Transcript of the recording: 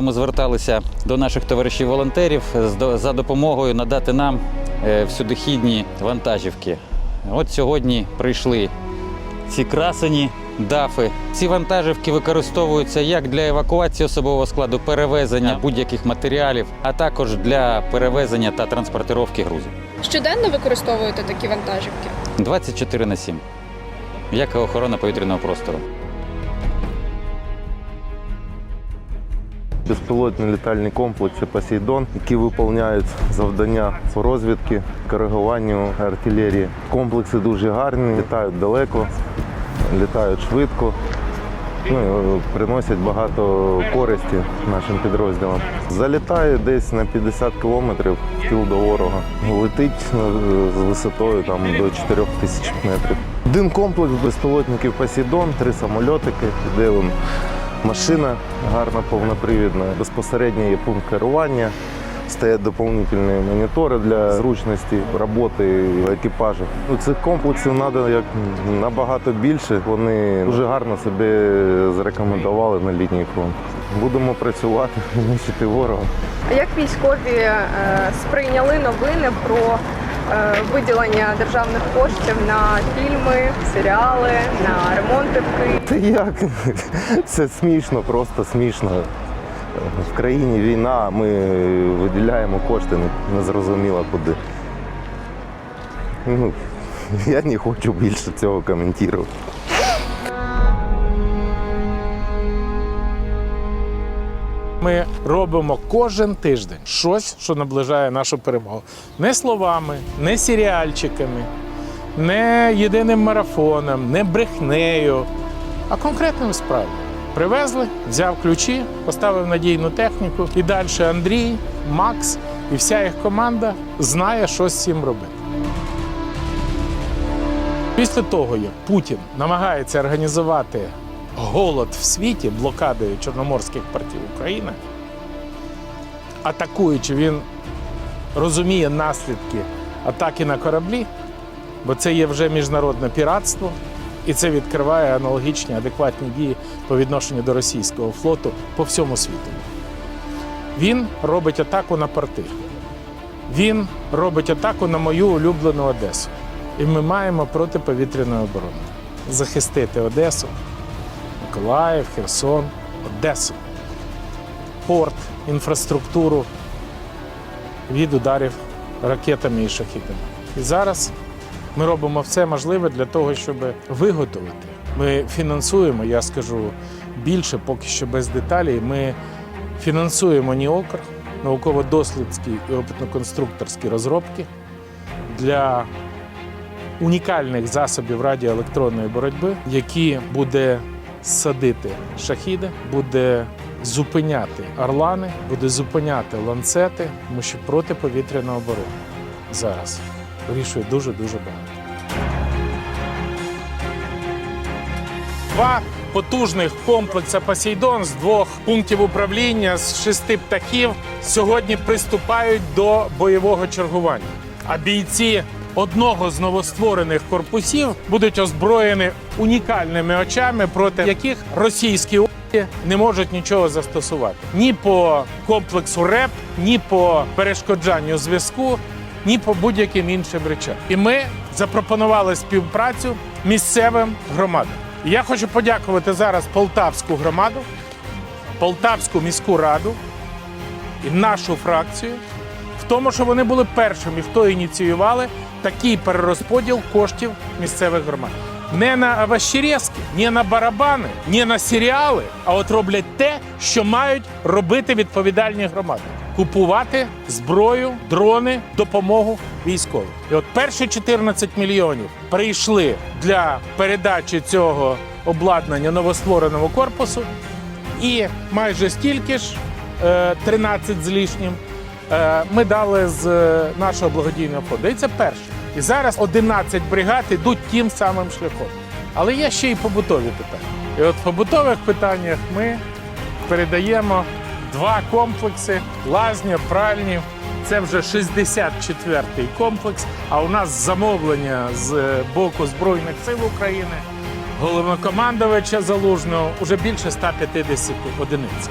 Ми зверталися до наших товаришів-волонтерів за допомогою надати нам е, всюдихідні вантажівки. От сьогодні прийшли ці красені дафи. Ці вантажівки використовуються як для евакуації особового складу, перевезення будь-яких матеріалів, а також для перевезення та транспортировки грузів. Щоденно використовуєте такі вантажівки? 24 на 7. Як і охорона повітряного простору. Безпілотні літальні комплекси Посейдон, які виконують завдання по розвідки, коригуванню артилерії. Комплекси дуже гарні, літають далеко, літають швидко. Ну, е, приносять багато користі нашим підрозділам. Залітає десь на 50 кілометрів в тил до ворога. Летить е, з висотою там, до 4 тисяч метрів. Один комплекс безпілотників Посейдон, три самольотики, де він машина гарна, повнопривідна. Безпосередньо є пункт керування. Стоять доповнительні монітори для зручності роботи екіпажу. Ну, цих комплексів треба як набагато більше. Вони дуже гарно себе зарекомендували на лінії фронту. Будемо працювати, нищити ворога. А Як військові е, сприйняли новини про е, виділення державних коштів на фільми, серіали, на ремонти в Києві? Та як? Це смішно, просто смішно. В країні війна, ми виділяємо кошти не- незрозуміло куди. Ну, я не хочу більше цього коментувати. Ми робимо кожен тиждень щось, що наближає нашу перемогу. Не словами, не серіальчиками, не єдиним марафоном, не брехнею, а конкретними справами. Привезли, взяв ключі, поставив надійну техніку, і далі Андрій, Макс і вся їх команда знає, що з цим робити. Після того, як Путін намагається організувати голод в світі блокадою чорноморських портів України, атакуючи, він розуміє наслідки атаки на кораблі, бо це є вже міжнародне піратство, і це відкриває аналогічні адекватні дії по відношенню до російського флоту по всьому світу. Він робить атаку на порти. Він робить атаку на мою улюблену Одесу. І ми маємо протиповітряну оборону захистити Одесу, Миколаїв, Херсон, Одесу, порт, інфраструктуру від ударів ракетами і шахідами. І зараз ми робимо все можливе для того, щоб виготовити. Ми фінансуємо, я скажу більше, поки що без деталей. Ми фінансуємо НІОКР, науково-дослідські і опитно-конструкторські розробки для унікальних засобів радіоелектронної боротьби, які буде садити шахіди, буде зупиняти орлани, буде зупиняти ланцети, тому що протиповітряна оборона зараз вирішує дуже дуже багато. Два потужних комплекси Посейдон з двох пунктів управління з шести птахів сьогодні приступають до бойового чергування. А бійці одного з новостворених корпусів будуть озброєні унікальними очами, проти яких російські о**ки не можуть нічого застосувати ні по комплексу РЕП, ні по перешкоджанню зв'язку, ні по будь-яким іншим речам. І ми запропонували співпрацю місцевим громадам. І Я хочу подякувати зараз Полтавську громаду, Полтавську міську раду і нашу фракцію в тому, що вони були першими, хто ініціювали такий перерозподіл коштів місцевих громад. Не на овощерезки, не на барабани, не на серіали, а от роблять те, що мають робити відповідальні громади: купувати зброю, дрони, допомогу військовим. І от перші 14 мільйонів прийшли для передачі цього обладнання новоствореному корпусу, і майже стільки ж, е, 13 з лишнім, е, ми дали з е, нашого благодійного фонду. І це перше. І зараз 11 бригад йдуть тим самим шляхом. Але є ще й побутові питання. І от в побутових питаннях ми передаємо два комплекси лазня, пральні. Це вже 64-й комплекс. А у нас замовлення з е, боку Збройних сил України, головнокомандувача Залужного вже більше 150 одиниць.